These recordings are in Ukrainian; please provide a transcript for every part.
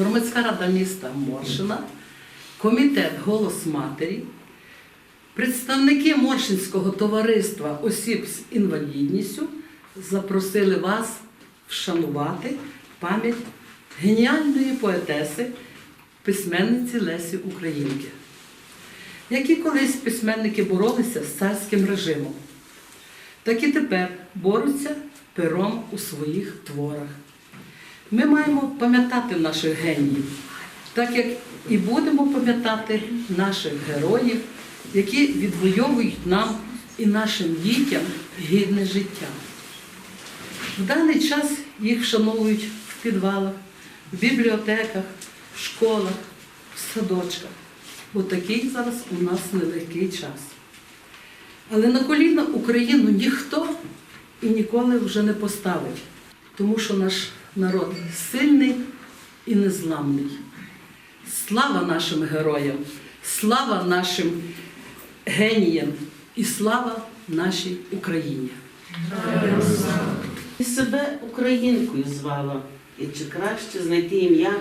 громадська рада міста Моршина, комітет Голос Матері, представники Моршинського товариства осіб з інвалідністю запросили вас вшанувати пам'ять геніальної поетеси, письменниці Лесі Українки, які колись письменники боролися з царським режимом, так і тепер борються пером у своїх творах. Ми маємо пам'ятати наших геніїв, так як і будемо пам'ятати наших героїв, які відвоюють нам і нашим дітям гідне життя. В даний час їх вшановують в підвалах, в бібліотеках, в школах, в садочках. Бо такий зараз у нас нелегкий час. Але на коліна Україну ніхто і ніколи вже не поставить, тому що наш народ сильний і незламний. Слава нашим героям, слава нашим геніям і слава нашій Україні. І себе українкою звала, і чи краще знайти ім'я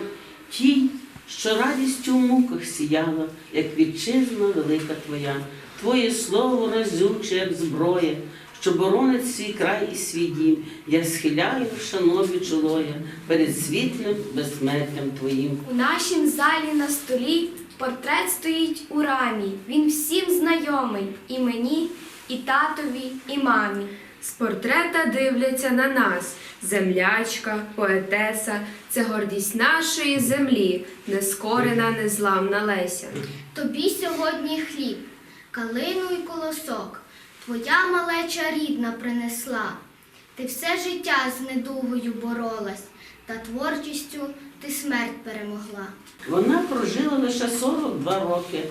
тій, що радістю в муках сіяла, як вітчизна велика твоя, твоє слово разюче, як зброя, що боронить свій край і свій дім. Я схиляю в шанові чолоя перед світлим безсмертям твоїм. У нашім залі на столі портрет стоїть у рамі. Він всім знайомий і мені, і татові, і мамі. З портрета дивляться на нас. Землячка, поетеса це гордість нашої землі, нескорена, незламна Леся. Тобі сьогодні хліб, калину й колосок, твоя малеча рідна принесла. Ти все життя з недугою боролась, та творчістю ти смерть перемогла. Вона прожила лише 42 роки,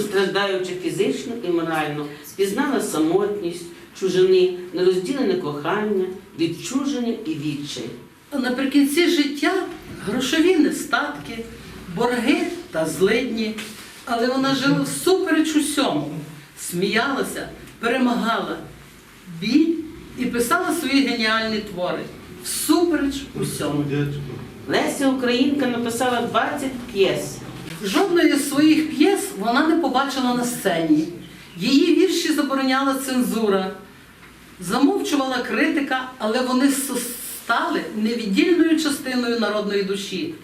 страждаючи фізично і морально, спізнала самотність, чужини, нерозділене кохання, відчуження і відчай. Наприкінці життя грошові нестатки, борги та злидні, але вона жила всупереч усьому, сміялася, перемагала біль і писала свої геніальні твори всупереч усьому. Леся Українка написала 20 п'єс. Жодної з своїх п'єс вона не побачила на сцені. Її вірші забороняла цензура, замовчувала критика, але вони стали невіддільною частиною народної душі.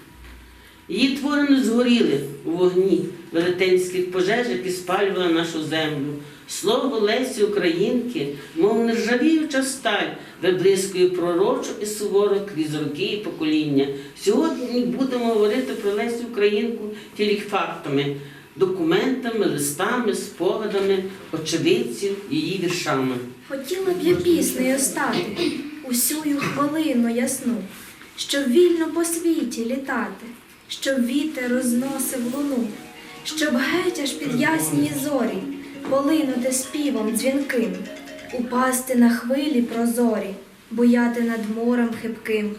Її твори не згоріли у вогні велетенських пожеж, які спалювали нашу землю. Слово Лесі Українки, мов нержавіюча сталь, виблискує пророчо і суворо крізь роки і покоління. Сьогодні будемо говорити про Лесю Українку тільки фактами, документами, листами, спогадами, очевидців, її віршами. Хотіла б я піснею стати усю хвилину ясну, щоб вільно по світі літати, щоб вітер розносив луну, щоб геть аж під ясні зорі полинути співом дзвінким, упасти на хвилі прозорі, буяти над морем хибким.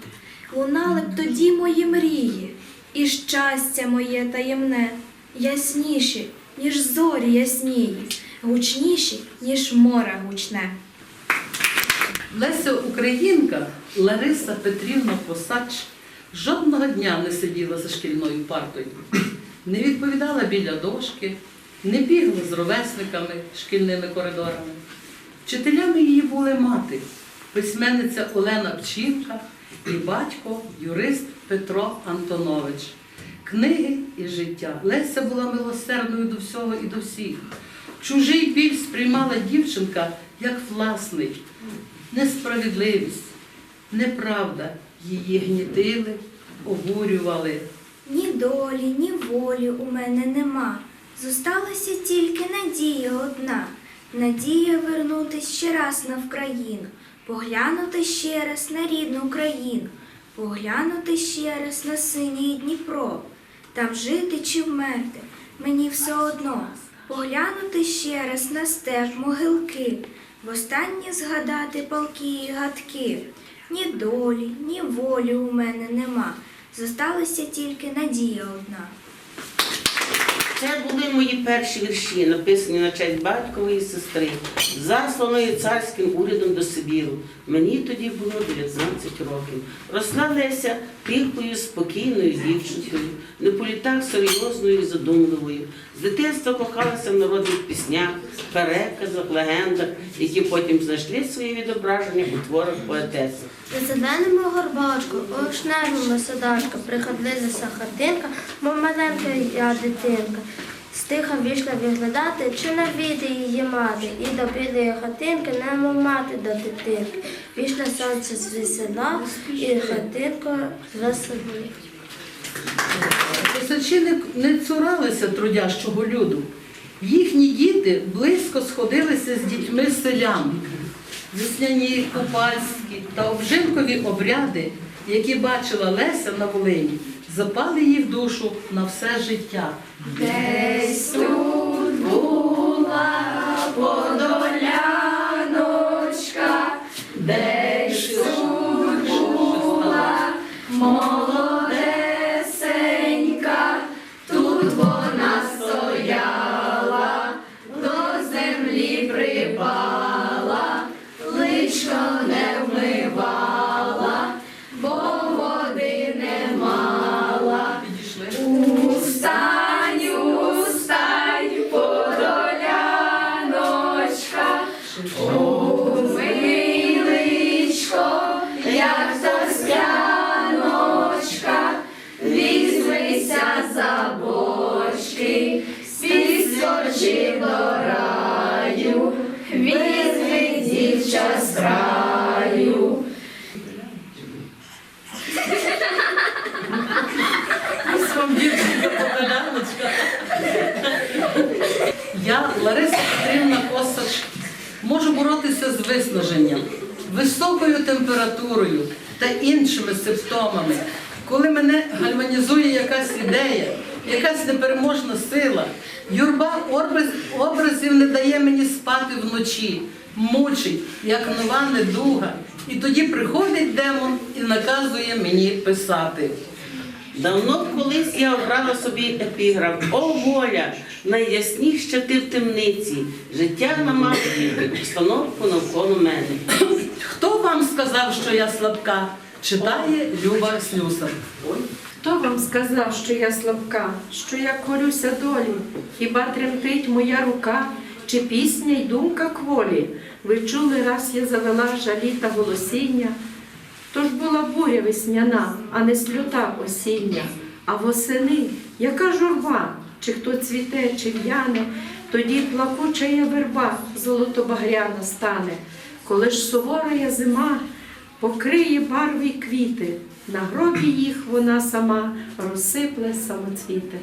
Лунали б тоді мої мрії, і щастя моє таємне, ясніші, ніж зорі яснії, гучніші, ніж море гучне. Леся Українка Лариса Петрівна Посач жодного дня не сиділа за шкільною партою, не відповідала біля дошки, не бігла з ровесниками шкільними коридорами. Вчителями її були мати, письменниця Олена Пчінка і батько, юрист Петро Антонович. Книги і життя. Леся була милосердною до всього і до всіх. Чужий біль сприймала дівчинка як власний. Несправедливість, неправда її гнітили, обурювали. Ні долі, ні волі у мене нема. Зосталася тільки надія одна. Надія вернутись ще раз на Вкраїну, поглянути ще раз на рідну країну, поглянути ще раз на синій Дніпро. Там жити чи вмерти, мені все одно. Поглянути ще раз на степ могилки, востаннє згадати палки і гадки. Ні долі, ні волі у мене нема. Зосталася тільки надія одна. Це були мої перші вірші, написані на честь батькової сестри, засланої царським урядом до Сибіру. Мені тоді було 19 років. Росла Леся тихою, спокійною дівчинкою, не по літах серйозною і задумливою. З дитинства кохалася в народних піснях, переказах, легендах, які потім знайшли своє відображення у творах поетеси. За зеленими горбочку, у вишневому садочку приходилася хатинка, мов маленька я дитинка. Стиха вийшла відглядати, чи навіти її мати, і до білої хатинки немов мати до дитинки. Вийшла сонце з весела, і хатинку звеселила. Писачі не, не цуралися трудящого люду. Їхні діти близько сходилися з дітьми селян. Весняні купальські та обжинкові обряди, які бачила Леся на Волині, запали їй в душу на все життя. Десь тут була подоляночка, спіскочи до раю, візьми дівча з краю. Я, Лариса Петрівна Косач, можу боротися з виснаженням, високою температурою та іншими симптомами, коли мене гальванізує якась ідея, якась непереможна сила. Юрба образів не дає мені спати вночі, мучить, як нова недуга. І тоді приходить демон і наказує мені писати. Давно колись я обрала собі епіграф О, воля! Найясніше ти в темниці. Життя на намагає обстановку навколо мене. Хто вам сказав, що я слабка? Читає Люба Слюсар. Хто вам сказав, що я слабка, що я корюся долі? Хіба тремтить моя рука, чи пісня й думка кволі? Ви чули, раз я завела жалі та голосіння, то ж була буря весняна, а не сльота осіння. А восени, яка журба, чи хто цвіте, чи в'яне, тоді плакуча я верба золотобагряна стане. Коли ж сувора зима покриє барви й квіти, на гробі їх вона сама розсипле самоцвіти.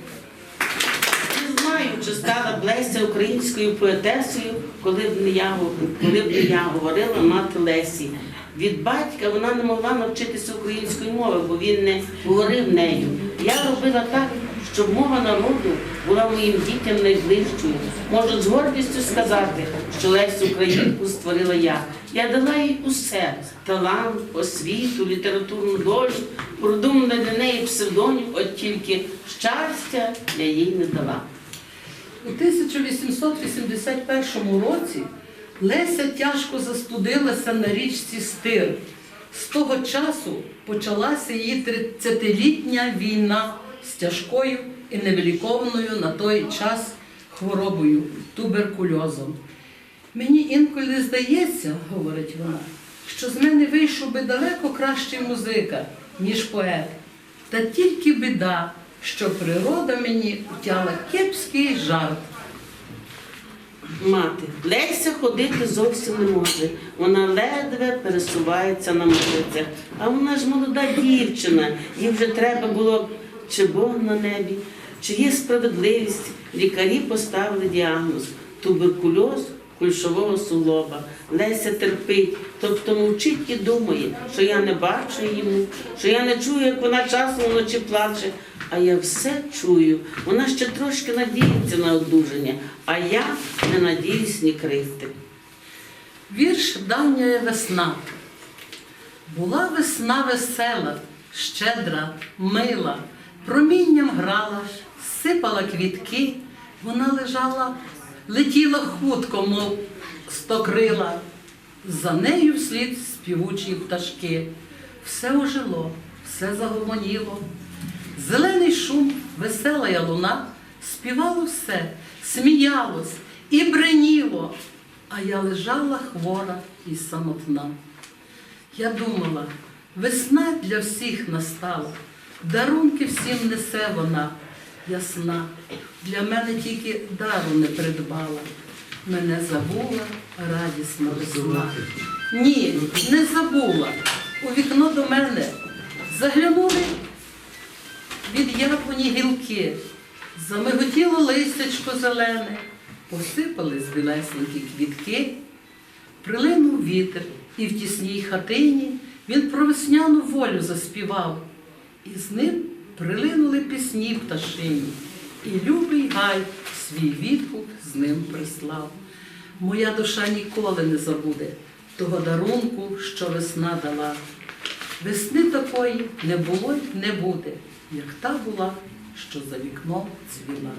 Не знаю, чи стала б Леся українською поетесою, коли б не я, коли б не я говорила мати Лесі. Від батька вона не могла навчитися української мови, бо він не говорив нею. Я робила так, щоб мова народу була моїм дітям найближчою. Можу з гордістю сказати, що Лесю Українку створила я. Я дала їй усе талант, освіту, літературну долю, продумана для неї псевдонім, от тільки щастя я їй не дала. У 1881 році Леся тяжко застудилася на річці Стир. З того часу почалася її 30-літня війна з тяжкою і невиліковною на той час хворобою туберкульозом. Мені інколи здається, говорить вона, що з мене вийшов би далеко кращий музика, ніж поет. Та тільки біда, що природа мені втяла кепський жарт. Мати, Леся ходити зовсім не може. Вона ледве пересувається на молицях. А вона ж молода дівчина, їй вже треба було чи Бог на небі, чи є справедливість. Лікарі поставили діагноз туберкульоз кульшового суглоба. Леся терпить, тобто мовчить і думає, що я не бачу мук, що я не чую, як вона часом вночі плаче. А я все чую. Вона ще трошки надіється на одужання, а я не надіюсь ні крихти. Вірш давня весна. Була весна весела, щедра, мила, промінням грала, сипала квітки, Вона лежала, летіла хутко, мов стокрила. За нею вслід співучі пташки. Все ожило, все загомоніло. Зелений шум, весела луна, співало все, сміялось і бреніло, а я лежала хвора і самотна. Я думала, весна для всіх настала, дарунки всім несе вона, ясна. Для мене тільки дару не придбала. Мене забула радісна весна. Ні, не забула. У вікно до мене заглянули від яблуні гілки, замиготіло листячко зелене, посипались білесенькі квітки, прилинув вітер, і в тісній хатині він про весняну волю заспівав, і з ним прилинули пісні пташині, і любий гай свій відгук з ним прислав. Моя душа ніколи не забуде того дарунку, що весна дала. Весни такої не було й не буде, як та була, що за вікном цвіла.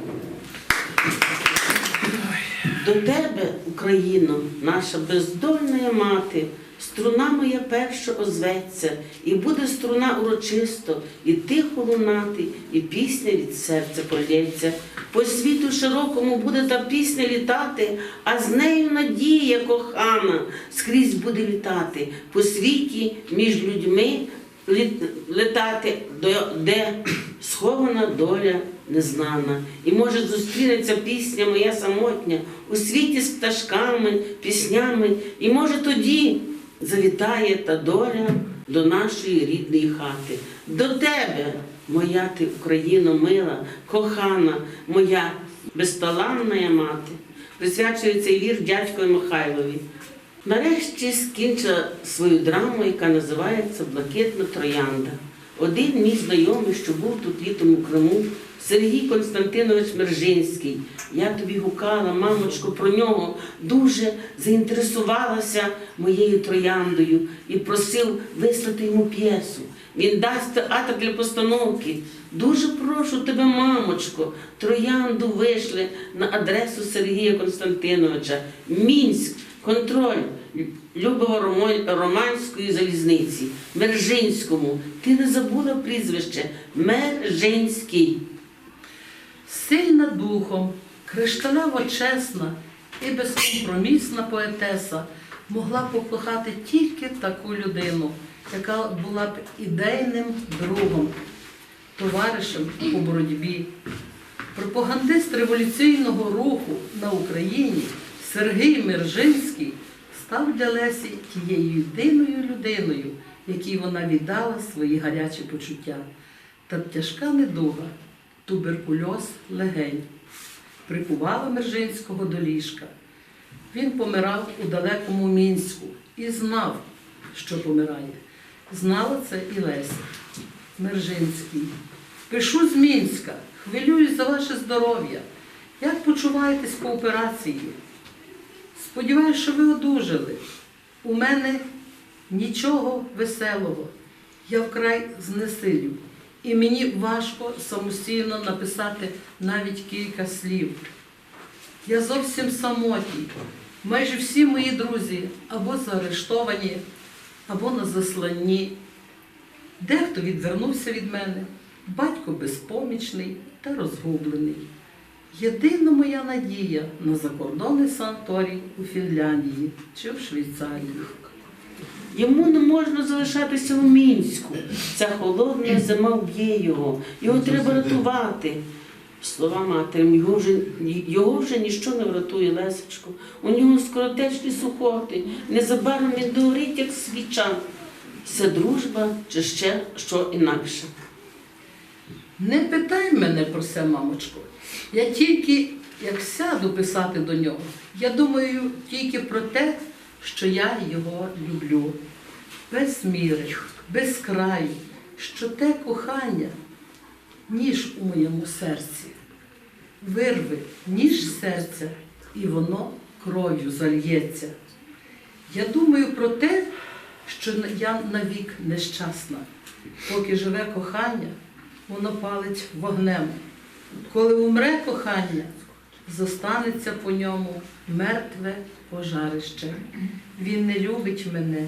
До тебе, Україно, наша бездольна мати, струна моя перша озветься, і буде струна урочисто, і тихо лунати, і пісня від серця прольється. По світу широкому буде та пісня літати, а з нею надія кохана скрізь буде літати. По світі між людьми літ- летати, до- де схована доля незнана. І може зустрінеться пісня моя самотня у світі з пташками, піснями, і може тоді завітає та доля до нашої рідної хати. До тебе, моя ти Україно мила, кохана, моя безталанна мати. Присвячує цей вір дядькові Михайлові. Нарешті скінчила свою драму, яка називається Блакитна троянда. Один мій знайомий, що був тут літом у Криму, Сергій Константинович Мержинський. Я тобі гукала, мамочко, про нього дуже заінтересувалася моєю трояндою і просив вислати йому п'єсу. Він дасть театр для постановки. Дуже прошу тебе, мамочко, троянду вийшли на адресу Сергія Константиновича. Мінськ, контроль Любово-Романської залізниці, Мержинському. Ти не забула прізвище Мержинський. Сильна духом, кришталево чесна і безкомпромісна поетеса могла покохати тільки таку людину, яка була б ідейним другом, товаришем у боротьбі. Пропагандист революційного руху на Україні Сергій Мержинський став для Лесі тією єдиною людиною, якій вона віддала свої гарячі почуття. Та тяжка недуга, туберкульоз легень, прикувала Мержинського до ліжка. Він помирав у далекому Мінську і знав, що помирає. Знала це і Леся. Мержинський. Пишу з Мінська, хвилююсь за ваше здоров'я. Як почуваєтесь по операції? Сподіваюсь, що ви одужали. У мене нічого веселого. Я вкрай знесилю. І мені важко самостійно написати навіть кілька слів. Я зовсім самотній. Майже всі мої друзі або заарештовані, або на засланні. Дехто відвернувся від мене, батько безпомічний та розгублений. Єдина моя надія на закордонний санаторій у Фінляндії чи в Швейцарії. Йому не можна залишатися у Мінську. Ця холодна зима вб'є його. Його треба рятувати. Слова матері, його вже, його вже ніщо не врятує, Лесечко. У нього скоротечні сухоти. Незабаром він догорить, як свіча. Це дружба чи ще що інакше. Не питай мене про це, мамочко. Я тільки, як сяду писати до нього, я думаю тільки про те, що я його люблю. Без міри, без краю, що те кохання, ніж у моєму серці. Вирви ніж серця, і воно кров'ю зальється. Я думаю про те, що я навік нещасна, поки живе кохання, воно палить вогнем. Коли умре кохання, зостанеться по ньому мертве пожарище. Він не любить мене,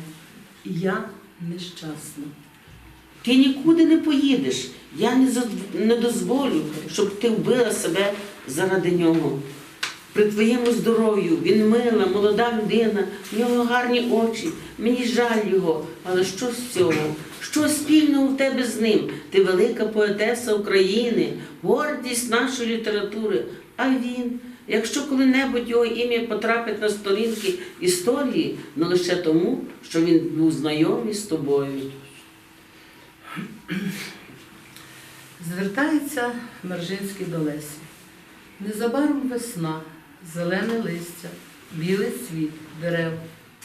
я нещасна. Ти нікуди не поїдеш. Я не, дозволю, щоб ти вбила себе заради нього. При твоєму здоров'ю він мила, молода людина, в нього гарні очі, мені жаль його. Але що з цього? Що спільного в тебе з ним? Ти велика поетеса України, гордість нашої літератури. А він, якщо коли-небудь його ім'я потрапить на сторінки історії, не лише тому, що він був знайомий з тобою. Звертається Мержинський до Лесі. Незабаром весна, зелене листя, білий світ, дерев,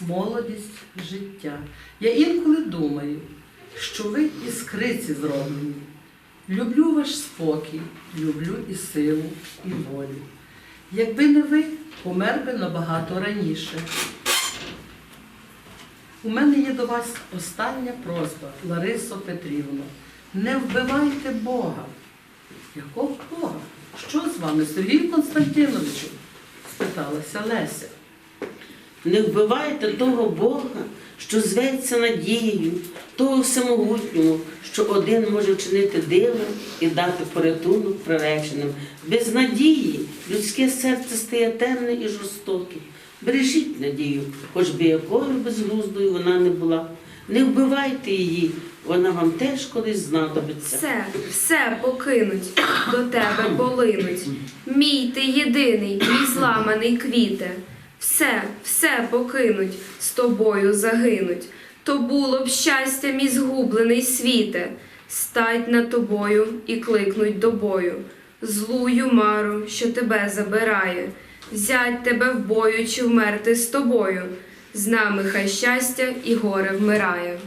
молодість, життя. Я інколи думаю, що ви із криці зроблені. Люблю ваш спокій, люблю і силу, і волю. Якби не ви, помер би набагато раніше. У мене є до вас остання просьба, Ларисо Петрівно. Не вбивайте Бога. Якого Бога? Що з вами, Сергію Константиновичу? спиталася Леся. Не вбивайте того Бога, що зветься надією, того всемогутнього, що один може вчинити диво і дати порятунок приреченим. Без надії людське серце стає темне і жорстоке. Бережіть надію, хоч би якою безглуздою вона не була. Не вбивайте її, вона вам теж колись знадобиться. Все, все покинуть, до тебе полинуть. Мій ти єдиний, мій зламаний квіте. Все, все покинуть, з тобою загинуть. То було б щастя, мій згублений світе. Стать над тобою і кликнуть до бою. Злую мару, що тебе забирає. Взять тебе в бою чи вмерти з тобою. З нами хай щастя і горе вмирає.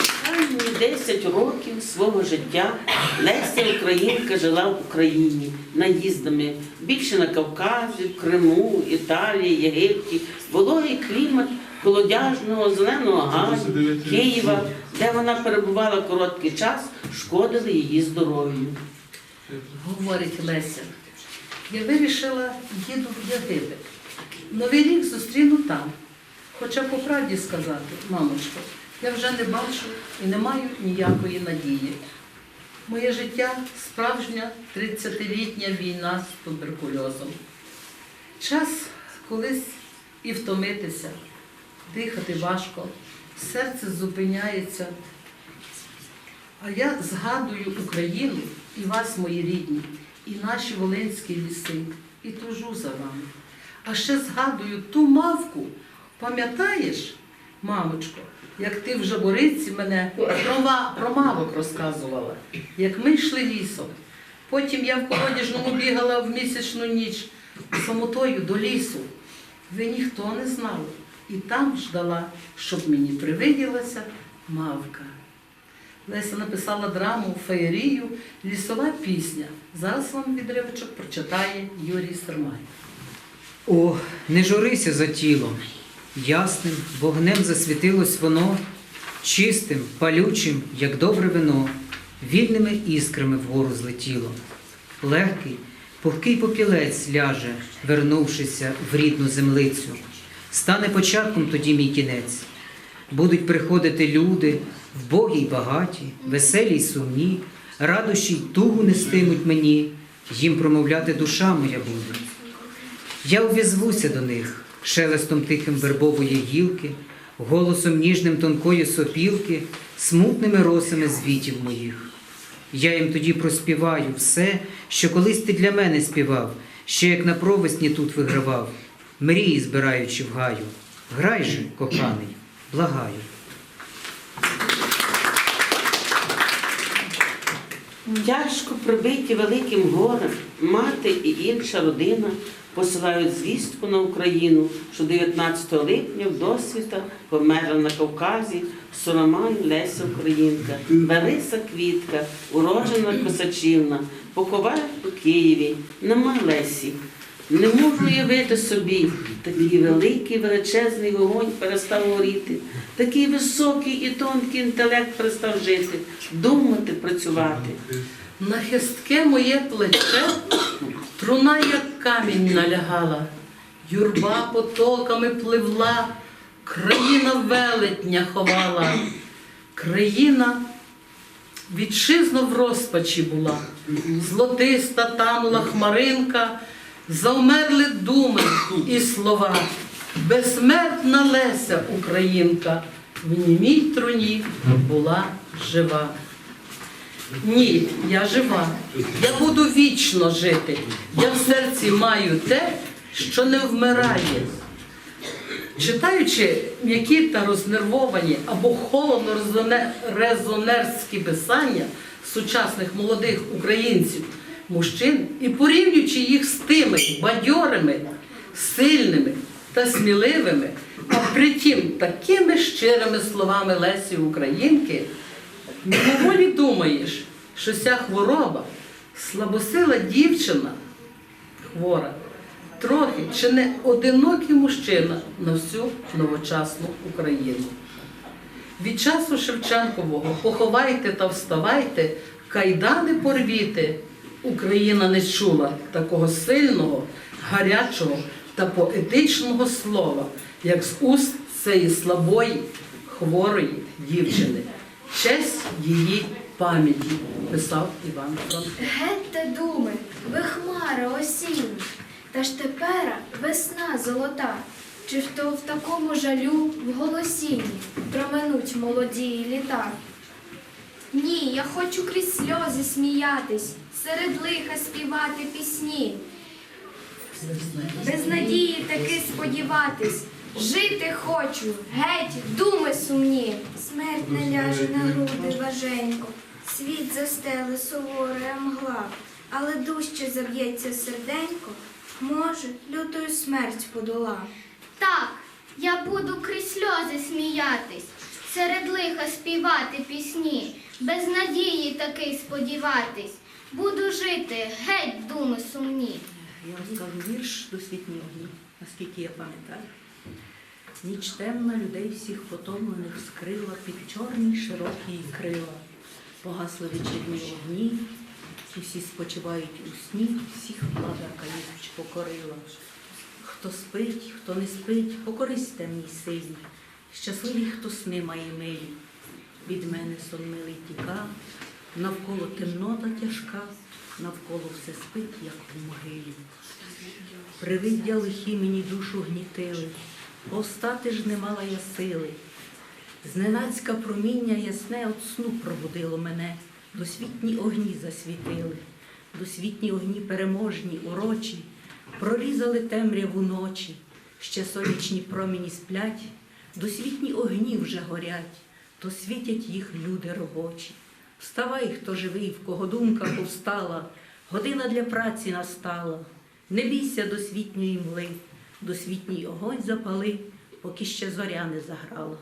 Останні 10 років свого життя Леся Українка жила в Україні наїздами. Більше на Кавказі, Криму, Італії, Єгипті. Вологий клімат Колодяжного, Зеленого Гаю, Києва, де вона перебувала короткий час, шкодили її здоров'ю. говорить Леся. Я вирішила їду в Єгипет. Новий рік зустріну там. Хоча по правді сказати, мамочко, я вже не бачу і не маю ніякої надії. Моє життя справжня 30-літня війна з туберкульозом. Час колись і втомитися, дихати важко, серце зупиняється. А я згадую Україну і вас, мої рідні, і наші волинські ліси, і тужу за вами. А ще згадую ту мавку. Пам'ятаєш, мамочко, як ти в Жабориці мене про, про мавок розказувала, як ми йшли лісом. Потім я в колодяжному бігала в місячну ніч самотою до лісу. Ви ніхто не знали. І там ждала, щоб мені привиділася мавка. Леся написала драму Феєрію Лісова пісня. Зараз вам відривочок прочитає Юрій Сермай. О, не журися за тілом. Ясним вогнем засвітилось воно, чистим, палючим, як добре вино, вільними іскрами вгору злетіло. Легкий, пухкий попілець ляже, вернувшися в рідну землицю. Стане початком тоді мій кінець. Будуть приходити люди, вбогі й багаті, веселі й сумні, радощі й тугу нестимуть мені, їм промовляти душа моя буде. Я увізвуся до них шелестом тихим вербової гілки, голосом ніжним тонкої сопілки, смутними росами звітів моїх. Я їм тоді проспіваю все, що колись ти для мене співав, ще як на провесні тут вигравав, мрії збираючи в гаю. Грай же, коханий, благаю. Тяжко прибиті великим горем, мати і інша родина посилають звістку на Україну, що 19 липня в досвіта померла на Кавказі Соломай Леся Українка, Лариса Квітка, урожена Косачівна, поховають у Києві, нема Лесі. Не можу уявити собі, такий великий величезний вогонь перестав горіти, такий високий і тонкий інтелект перестав жити, думати, працювати. На хистке моє плече труна, як камінь налягала, юрба потоками пливла, країна велетня ховала, країна вітчизно в розпачі була, злотиста танула хмаринка, завмерли думи і слова. Безсмертна Леся Українка в німій труні була жива. Ні, я жива. Я буду вічно жити. Я в серці маю те, що не вмирає. Читаючи м'які та рознервовані або холодно резонерські писання сучасних молодих українців, мужчин і порівнюючи їх з тими бадьорими, сильними та сміливими, а притім такими щирими словами Лесі Українки, мимоволі думаєш, що ця хвороба, слабосила дівчина хвора, трохи чи не одинокий мужчина на всю новочасну Україну. Від часу Шевченкового поховайте та вставайте, кайдани порвіте. Україна не чула такого сильного, гарячого та поетичного слова, як з уст цієї слабої, хворої дівчини. Честь її пам'яті, писав Іван Франко. Гетьте думи, ви хмара осінні, та ж тепера весна золота. Чи ж то в такому жалю в голосінні проминуть молоді літа? Ні, я хочу крізь сльози сміятись, серед лиха співати пісні. Без надії таки сподіватись. Жити хочу, геть, думи сумні. Смерть не ляже на груди важенько, світ застеле суворе мгла, але дужче заб'ється серденько, може, лютою смерть подола. Так, я буду крізь сльози сміятись, серед лиха співати пісні, без надії таки сподіватись. Буду жити, геть думи сумні. Я розкажу вірш досвітні огні, наскільки я пам'ятаю. Ніч темна людей всіх потомлених скрила під чорні широкі крила. Погасли вечірні огні, усі спочивають у сні, всіх влада каюч покорила. Хто спить, хто не спить, покорись темній силі. Щасливі, хто сни має милі. Від мене сон тіка, навколо темнота тяжка, навколо все спить, як у могилі. Привиддя лихі мені душу гнітили, повстати ж не мала я сили. Зненацька проміння ясне от сну пробудило мене, досвітні огні засвітили, досвітні огні переможні, урочі, прорізали темряву ночі, ще сонячні промені сплять, досвітні огні вже горять, то світять їх люди робочі. Вставай, хто живий, в кого думка повстала, година для праці настала. Не бійся досвітньої мли, досвітній огонь запали, поки ще зоря не заграла.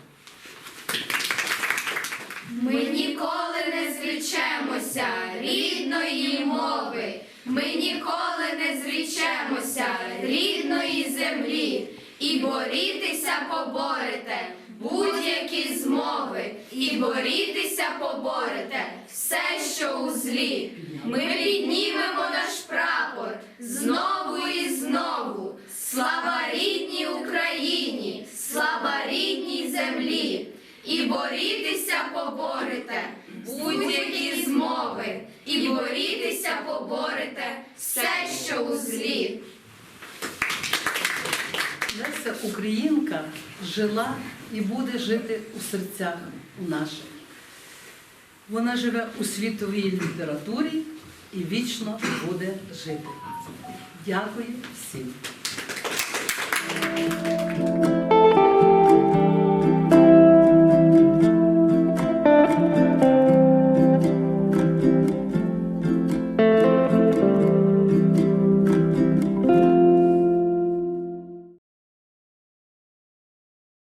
Ми ніколи не зрічемося рідної мови. Ми ніколи не зрічемося рідної землі. І борітися поборете будь-які змови, і борітися поборете все, що у злі. Ми піднімемо наш прапор знову і знову. Слава рідній Україні, слава рідній землі. І борітися поборете будь-які змови, і борітися поборете все, що у злі. Леся Українка жила і буде жити у серцях наших. Вона живе у світовій літературі і вічно буде жити. Дякую всім.